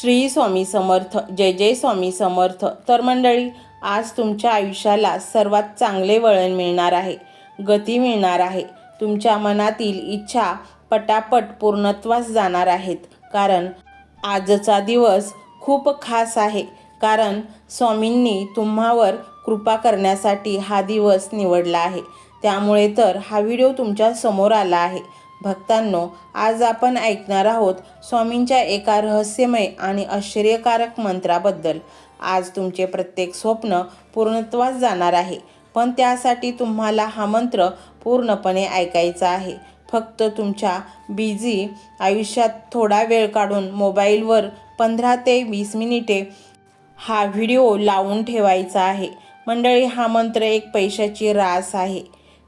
श्री स्वामी समर्थ जय जय स्वामी समर्थ. तर मंडळी आज तुमच्या आयुष्याला सर्वात चांगले वळण मिळणार आहे गती मिळणार आहे. तुमच्या मनातील इच्छा पटापट पूर्णत्वास जाणार आहेत. कारण आजचा दिवस खूप खास आहे. कारण स्वामींनी तुम्हावर कृपा करण्यासाठी हा दिवस निवडला आहे. त्यामुळे तर हा व्हिडिओ तुमच्यासमोर आला आहे. भक्तांनो आज आपण ऐकणार आहोत स्वामींच्या एका रहस्यमय आणि आश्चर्यकारक मंत्राबद्दल. आज तुमचे प्रत्येक स्वप्न पूर्णत्वास जाणार आहे पण त्यासाठी तुम्हाला हा मंत्र पूर्णपणे ऐकायचा आहे. फक्त तुमच्या बिझी आयुष्यात थोडा वेळ काढून मोबाईलवर पंधरा ते वीस मिनिटे हा व्हिडिओ लावून ठेवायचा आहे. मंडळी हा मंत्र एक पैशाची रास आहे.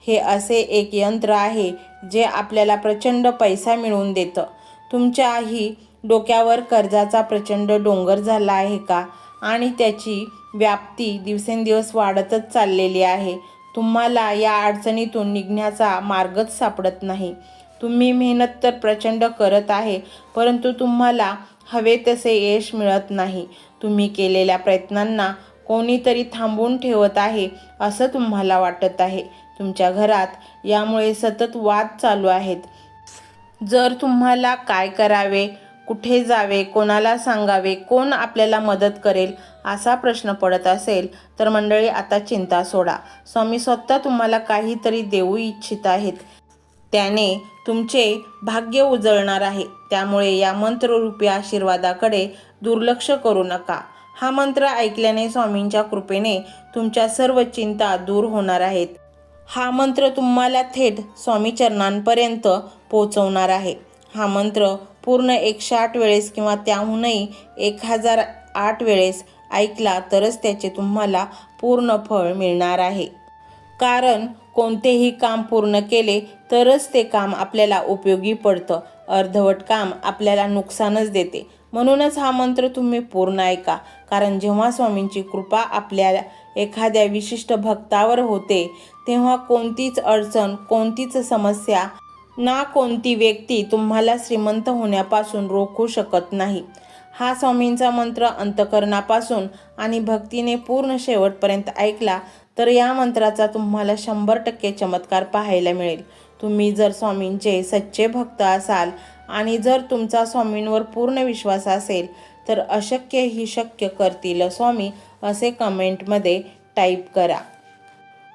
हे असे एक यंत्र आहे जे आपल्याला प्रचंड पैसा मिळवून देतं. तुमच्याही डोक्यावर कर्जाचा प्रचंड डोंगर झाला आहे का? आणि त्याची व्याप्ती दिवसेंदिवस वाढतच चाललेली आहे. तुम्हाला या अडचणीतून निघण्याचा मार्गच सापडत नाही. तुम्ही मेहनत तर प्रचंड करत आहे परंतु तुम्हाला हवे तसे यश मिळत नाही. तुम्ही केलेल्या प्रयत्नांना कोणीतरी थांबवून ठेवत आहे असं तुम्हाला वाटत आहे. तुमच्या घरात. यामुळे सतत वाद चालू आहेत. जर तुम्हाला काय करावे कुठे जावे कोणाला सांगावे कोण आपल्याला मदत करेल असा प्रश्न पडत असेल तर मंडळी आता चिंता सोडा. स्वामी स्वतः तुम्हाला काहीतरी देऊ इच्छित आहेत. त्याने तुमचे भाग्य उजळणार आहे. त्यामुळे या मंत्ररूपी आशीर्वादाकडे दुर्लक्ष करू नका. हा मंत्र ऐकल्याने स्वामींच्या कृपेने तुमच्या सर्व चिंता दूर होणार आहेत. हा मंत्र तुम्हाला थेट स्वामी चरणांपर्यंत आहे. हा मंत्र पूर्ण एकशे आठ वेळेस किंवा त्याहूनही एक हजार आठ वेळेस ऐकला तरच त्याचे तुम्हाला पूर्ण फळ मिळणार आहे. कारण कोणतेही काम पूर्ण केले तरच ते काम आपल्याला उपयोगी पडतं. अर्धवट काम आपल्याला नुकसानच देते. म्हणूनच हा मंत्र तुम्ही पूर्ण ऐका. कारण जेव्हा स्वामींची कृपा आपल्या एखाद्या विशिष्ट भक्तावर होते तेव्हा कोणतीच अडचण कोणतीच समस्या ना कोणती व्यक्ती तुम्हाला श्रीमंत होण्यापासून रोखू शकत नाही. हा स्वामींचा मंत्र अंतकरणापासून आणि भक्तीने पूर्ण शेवटपर्यंत ऐकला तर या मंत्राचा तुम्हाला शंभर टक्के चमत्कार पाहायला मिळेल. तुम्ही जर स्वामींचे सच्चे भक्त असाल आणि जर तुमचा स्वामींवर पूर्ण विश्वास असेल तर अशक्य ही शक्य करतील. स्वामी असे कमेंटमध्ये टाईप करा.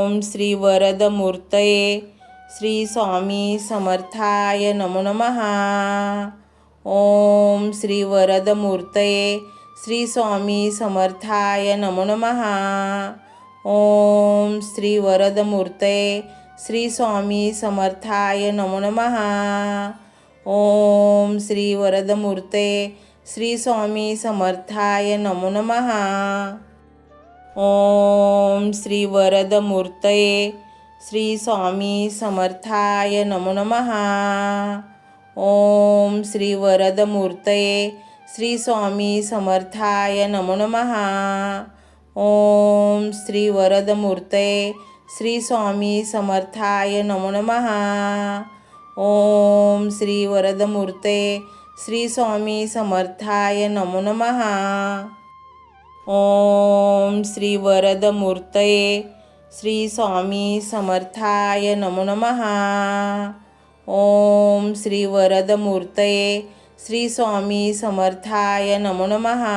ओम श्री वरदमूर्तये श्री स्वामी समर्थाय नमो नमः. ओम श्री वरदमूर्तये श्री स्वामी समर्थाय नमो नमः. ओम श्री वरदमूर्तये श्री स्वामी समर्थाय नमो नमः. ओम श्री वरदमूर्ते श्री स्वामी समर्थाय नमो नमः. ओम श्री वरदमूर्तये श्री स्वामी समर्थाय नमो। नमहा ओम श्री वरदमूर्तये श्री स्वामी समर्थाय नमो। नमहा ओम श्री वरदमूर्ते श्री स्वामी समर्थाय नमो। नमहा ओम श्री वरदमूर्ते श्री स्वामी समर्थाय नमो। नमहा ओम श्री वरदमूर्तये श्री स्वामी समर्थाय नमो नमहा ओम श्री वरदमूर्तये श्री स्वामी समर्थाय नमो नमहा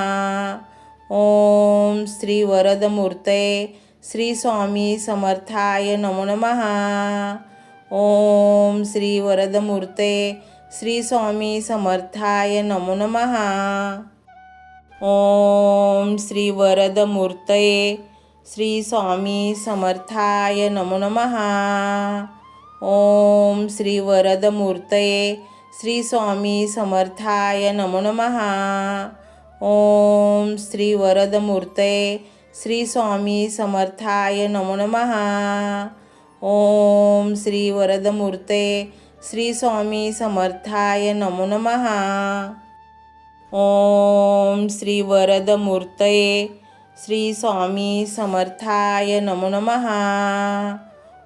ओम श्री वरदमूर्तये श्री स्वामी समर्थाय नमो नमहा ओम श्री वरदमूर्ते श्री स्वामी समर्थाय नमो नमः। ओम श्री वरदमूर्तये श्री स्वामी समर्थाय नमो नमहा ओम श्री वरदमूर्तये श्री स्वामी समर्थाय नमो नमहा ओम श्री वरदमूर्तये श्री स्वामी समर्थाय नमो नमहा ओम श्री वरदमूर्ते श्री स्वामी समर्थाय नमो नमहा ओम श्री वरदमूर्तये श्री स्वामी समर्थाय नमो नमहा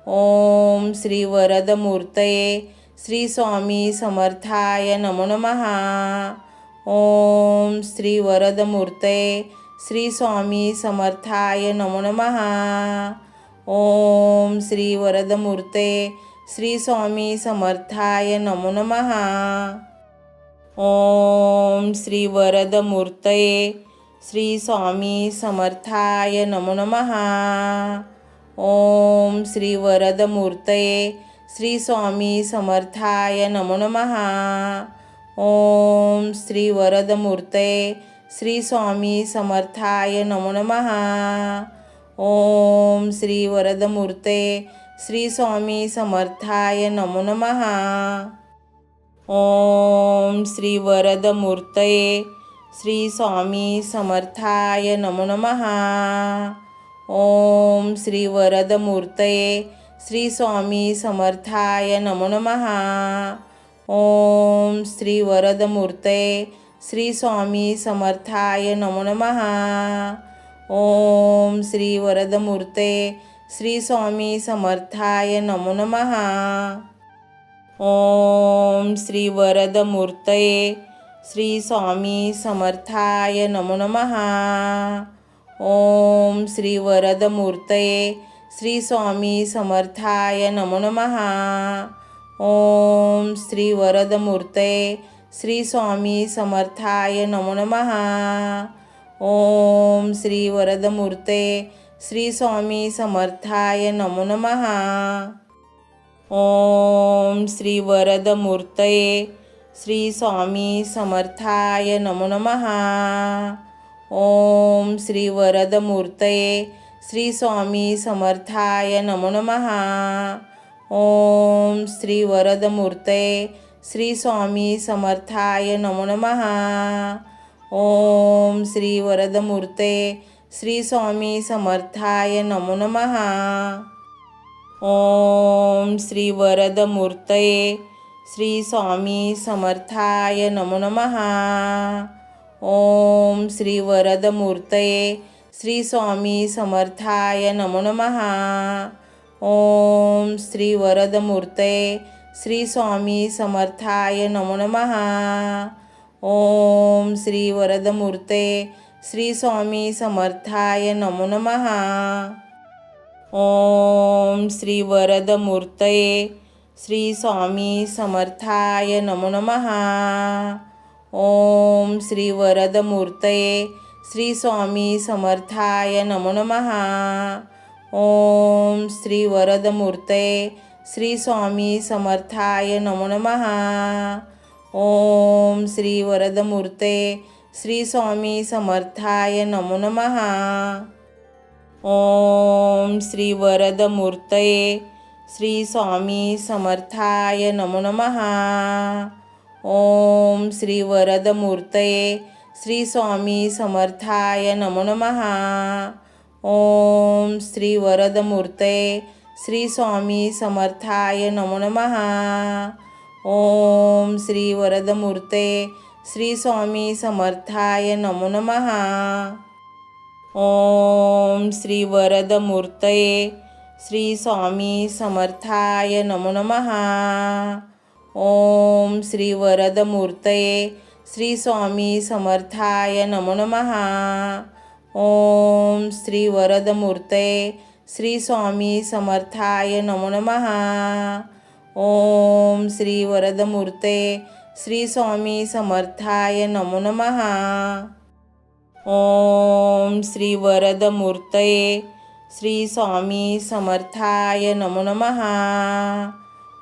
ओम श्री वरदमूर्तये श्री स्वामी समर्थाय नमो नमहा ओम श्री वरदमूर्तये श्री स्वामी समर्थाय नमो नमहा ओम श्री वरदमूर्ते श्री स्वामी समर्थाय नमो नमहा ओम श्री वरदमूर्तये श्री स्वामी समर्थाय नमो नमहा ओम श्री वरदमूर्तये श्री स्वामी समर्थाय नमो नमहा ओम श्री वरदमूर्तये श्री स्वामी समर्थाय नमो नमः। ओम श्री वरदमूर्ते श्री स्वामी समर्थाय नमो नमः। ओम श्री वरदमूर्तये श्री स्वामी समर्थाय नमो नमहा ओम श्री वरदमूर्तये श्री स्वामी समर्थाय नमो नमहा ओम श्री वरदमूर्तये श्री स्वामी समर्थाय नमो नमः। ओम श्री वरदमूर्ते श्री स्वामी समर्थाय नमो नमः। ओम श्री वरदमूर्तये श्री स्वामी समर्थाय नमो नमहा ओम श्री वरदमूर्तये श्री स्वामी समर्थाय नमो नमहा ओम श्री वरदमूर्तये श्री स्वामी समर्थाय नमो नमः। ओम श्री वरदमूर्ते श्री स्वामी समर्थाय नमो नमः। ओम श्री वरदमूर्तये श्री स्वामी समर्थाय नमो नमः। ओम श्री वरदमूर्तये श्री स्वामी समर्थाय नमो नमः। ओम श्री वरदमूर्तये श्री स्वामी समर्थाय नमो नमः। ओम श्री वरदमूर्ते श्री स्वामी समर्थाय नमो नमः। ओम श्री वरदमूर्तये श्री स्वामी समर्थाय नमो नमः। ओम श्री वरदमूर्तये श्री स्वामी समर्थाय नमो नमः। ओम श्री वरदमूर्तये श्री स्वामी समर्थाय नमो नमः। ओम श्री वरदमूर्ते श्री स्वामी समर्थाय नमो नमः। ओम श्री वरदमूर्तये श्री स्वामी समर्थाय नमो। नमहा ओम श्री वरदमूर्तये श्री स्वामी समर्थाय नमो नमः। ओम श्री वरदमूर्तये श्री स्वामी समर्थाय नमो। नमहा ओम श्री वरदमूर्ते श्री स्वामी समर्थाय नमो नमः। ओम श्री वरदमूर्तये श्री स्वामी समर्थाय नमो नमः। ओम श्री वरदमूर्तये श्री स्वामी समर्थाय नमो नमः। ओम श्री वरदमूर्तये श्री स्वामी समर्थाय नमो नमहा ओम श्री वरदमूर्ते श्री स्वामी समर्थाय नमो नमः। ओम श्री वरदमूर्तये श्री स्वामी समर्थाय नमो नमहा ओम श्री वरदमूर्तये श्री स्वामी समर्थाय नमो नमहा ओम श्री वरदमूर्तये श्री स्वामी समर्थाय नमो नमहा ओम श्री वरदमूर्ते श्री स्वामी समर्थाय नमो नमः। ओम श्री वरदमूर्तये श्री स्वामी समर्थाय नमो नमहा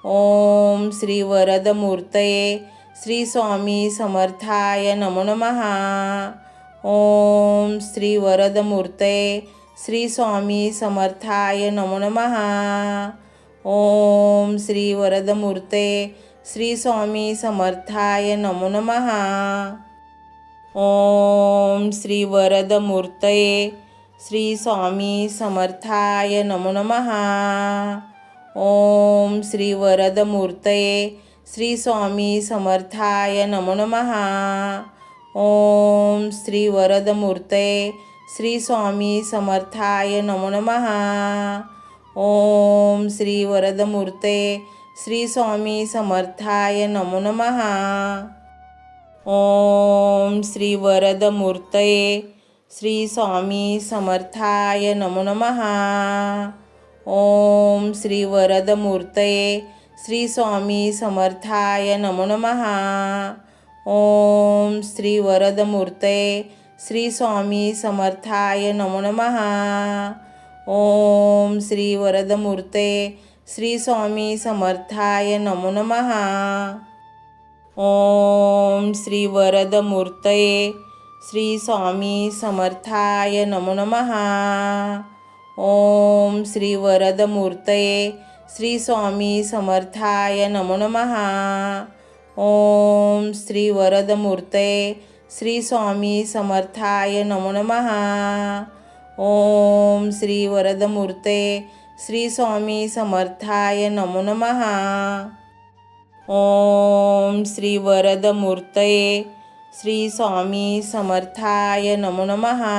ओम श्री वरदमूर्तये श्री स्वामी समर्थाय नमो नमः। ओम श्री वरदमूर्तये श्री स्वामी समर्थाय नमो नमहा ओम श्री वरदमूर्ते श्री स्वामी समर्थाय नमो नमहा ओम श्री वरदमूर्तये श्री स्वामी समर्थाय नमो नमः। ओम श्री वरदमूर्तये श्री स्वामी समर्थाय नमो नमः। ओम श्री वरदमूर्तये श्री स्वामी समर्थाय नमो नमः। ओम श्री वरदमूर्ते श्री स्वामी समर्थाय नमो नमः। ओम श्री वरदमूर्तये श्री स्वामी समर्थाय नमो नमहा ओम श्री वरदमूर्तये श्री स्वामी समर्थाय नमो नमहा ओम श्री वरदमूर्तये श्री स्वामी समर्थाय नमो नमः। ओम श्री वरदमूर्ते श्री स्वामी समर्थाय नमो नमः। ओम श्री वरदमूर्तये श्री स्वामी समर्थाय नमो नमहा ओम श्री वरदमूर्तये श्री स्वामी समर्थाय नमो नमहा ओम श्री वरदमूर्तये श्री स्वामी समर्थाय नमो नमः। ओम श्री वरदमूर्ते श्री स्वामी समर्थाय नमो नमः। ओम श्री वरदमूर्तये श्री स्वामी समर्थाय नमो नमहा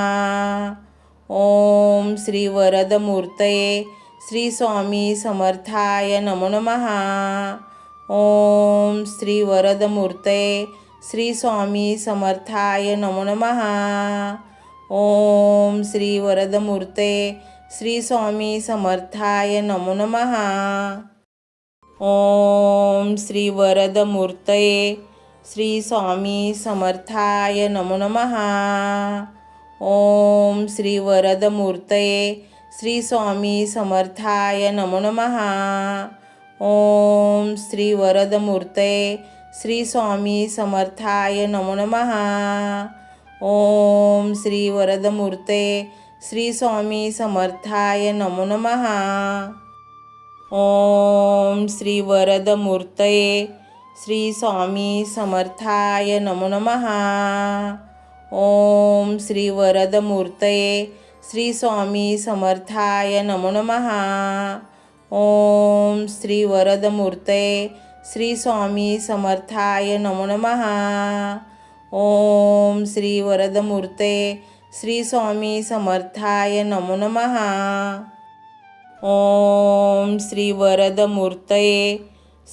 ओम श्री वरदमूर्तये श्री स्वामी समर्थाय नमो नमहा ओम श्री वरदमूर्तये श्री स्वामी समर्थाय नमो नमहा ओम श्री वरदमूर्ते श्री स्वामी समर्थाय नमो नमः। ओम श्री वरदमूर्तये श्री स्वामी समर्थाय नमो नमः। ओम श्री वरदमूर्तये श्री स्वामी समर्थाय नमो नमः। ओम श्री वरदमूर्तये श्री स्वामी समर्थाय नमो नमहा ओम श्री वरदमूर्ते श्री स्वामी समर्थाय नमो नमः। ओम श्री वरदमूर्तये श्री स्वामी समर्थाय नमो। नमहा ओम श्री वरदमूर्तये श्री स्वामी समर्थाय नमो नमः। ओम श्री वरदमूर्तये श्री स्वामी समर्थाय नमो। नमहा ओम श्री वरदमूर्ते श्री स्वामी समर्थाय नमो नमः। ओम श्री वरदमूर्तये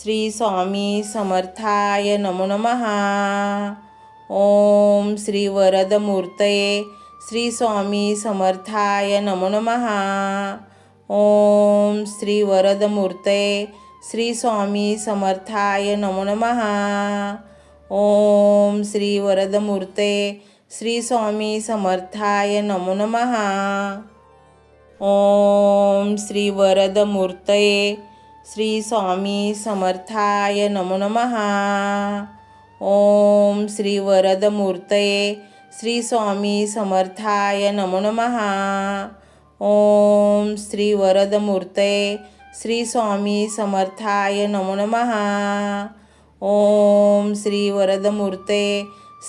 श्री स्वामी समर्थाय नमो नमः। ओम श्री वरदमूर्तये श्री स्वामी समर्थाय नमो नमहा ओम श्री वरदमूर्तये श्री स्वामी समर्थाय नमो नमहा ओम श्री वरदमूर्ते श्री स्वामी समर्थाय नमो नमः। ओम श्री वरदमूर्तये श्री स्वामी समर्थाय नमो नमहा ओम श्री वरदमूर्तये श्री स्वामी समर्थाय नमो नमः। ओम श्री वरदमूर्तये श्री स्वामी समर्थाय नमो नमहा ओम श्री वरदमूर्ते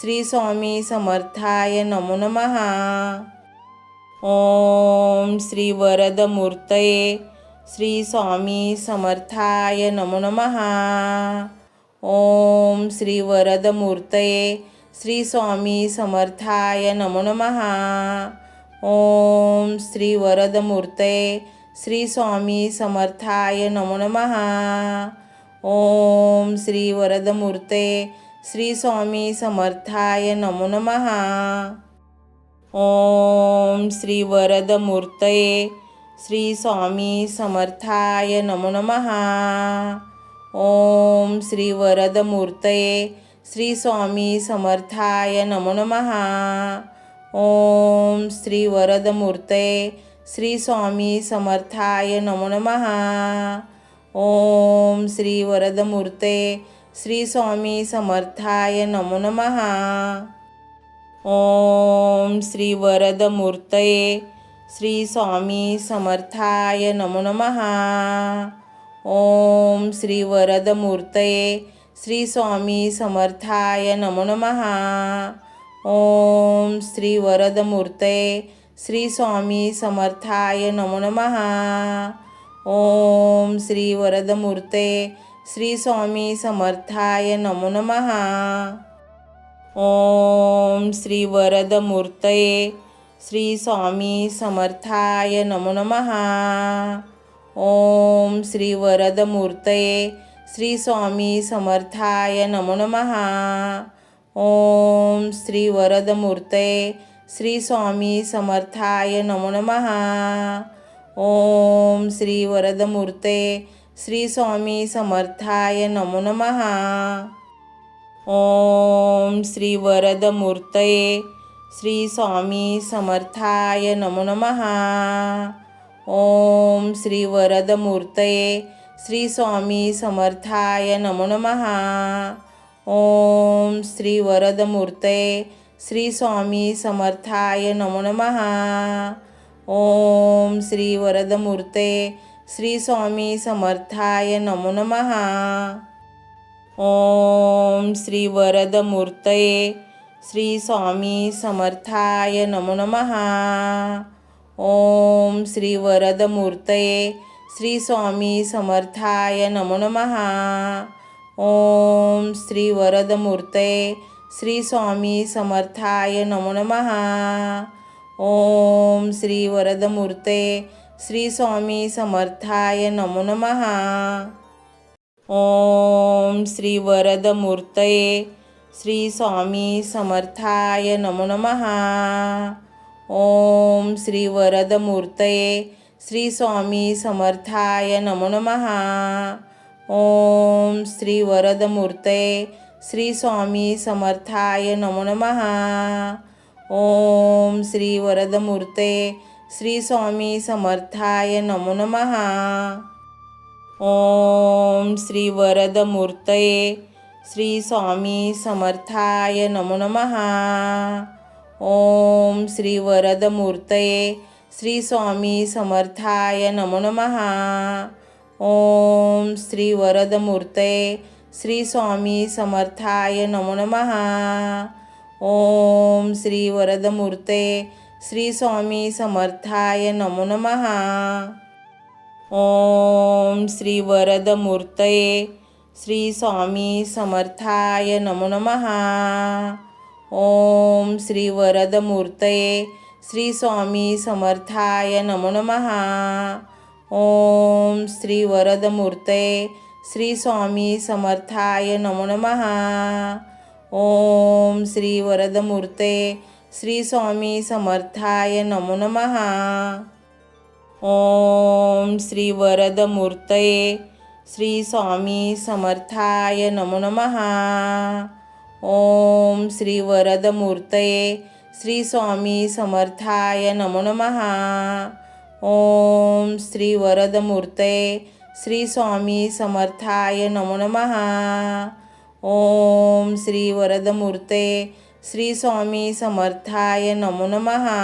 श्री स्वामी समर्थाय नमो नमः। ओम श्री वरदमूर्तये श्री स्वामी समर्थाय नमो नमहा ओम श्री वरदमूर्तये श्री स्वामी समर्थाय नमो नमहा ओम श्री वरदमूर्ते श्री स्वामी समर्थाय नमो नमः। ओम श्री वरदमूर्ते श्री स्वामी समर्थाय नमो नमः। ओम श्री वरदमूर्तये श्री स्वामी समर्थाय नमो नमहा ओम श्री वरदमूर्तये श्री स्वामी समर्थाय नमो नमहा ओम श्री वरदमूर्तये श्री स्वामी समर्थाय नमो नमहा ओम श्री वरदमूर्ते श्री स्वामी समर्थाय नमो नमहा ओम श्री वरदमूर्तये श्री स्वामी समर्थाय नमो नमः। ओम श्री वरदमूर्तये श्री स्वामी समर्थाय नमो नमः। ओम श्री वरदमूर्तये श्री स्वामी समर्थाय नमो नमः। ओम श्री वरदमूर्ते श्री स्वामी समर्थाय नमो नमः। ओम श्री वरदमूर्तये श्री स्वामी समर्थाय नमो नमहा ओम श्री वरदमूर्तये श्री स्वामी समर्थाय नमो नमहा ओम श्री वरदमूर्तये श्री स्वामी समर्थाय नमो नमः। ओम श्री वरदमूर्ते श्री स्वामी समर्थाय नमो नमः। ओम श्री वरदमूर्तये श्री स्वामी समर्थाय नमो नमहा ओम श्री वरदमूर्तये श्री स्वामी समर्थाय नमो नमहा ओम श्री वरदमूर्तये श्री स्वामी समर्थाय नमो नमः। ओम श्री वरदमूर्ते श्री स्वामी समर्थाय नमो नमः। ओम श्री वरदमूर्तये श्री स्वामी समर्थाय नमो नमः। ओम श्री वरदमूर्तये श्री स्वामी समर्थाय नमो नमः। ओम श्री वरदमूर्तये श्री स्वामी समर्थाय नमो नमहा ओम श्री वरदमूर्ते श्री स्वामी समर्थाय नमो नमः। ओम श्री वरदमूर्तये श्री स्वामी समर्थाय नमो नमः. ओम श्री वरदमूर्तये श्री स्वामी समर्थाय नमो नमहा ओम श्री वरदमूर्तये श्री स्वामी समर्थाय नमो नमहा ओम श्री वरदमूर्ते श्री स्वामी समर्थाय नमो नमः. ओम श्री वरदमूर्तये श्री स्वामी समर्थाय नमो। नमहा ओम श्री वरदमूर्तये श्री स्वामी समर्थाय नमो नमः। ओम श्री वरदमूर्तये श्री स्वामी समर्थाय नमो। नमहा ओम श्री वरदमूर्ते श्री स्वामी समर्थाय नमो। नमहा ओम श्री वरदमूर्तये श्री स्वामी समर्थाय नमो नमहा ओम श्री वरदमूर्तये श्री स्वामी समर्थाय नमो नमहा ओम श्री वरदमूर्तये श्री स्वामी समर्थाय नमो नमहा ओम श्री वरदमूर्ते श्री स्वामी समर्थाय नमो नमः। ओम श्री वरदमूर्तये श्री स्वामी समर्थाय नमो नमहा ओम श्री वरदमूर्तये श्री स्वामी समर्थाय नमो नमः। ओम श्री वरदमूर्तये श्री स्वामी समर्थाय नमो नमहा ओम श्री वरदमूर्ते श्री स्वामी समर्थाय नमो नमहा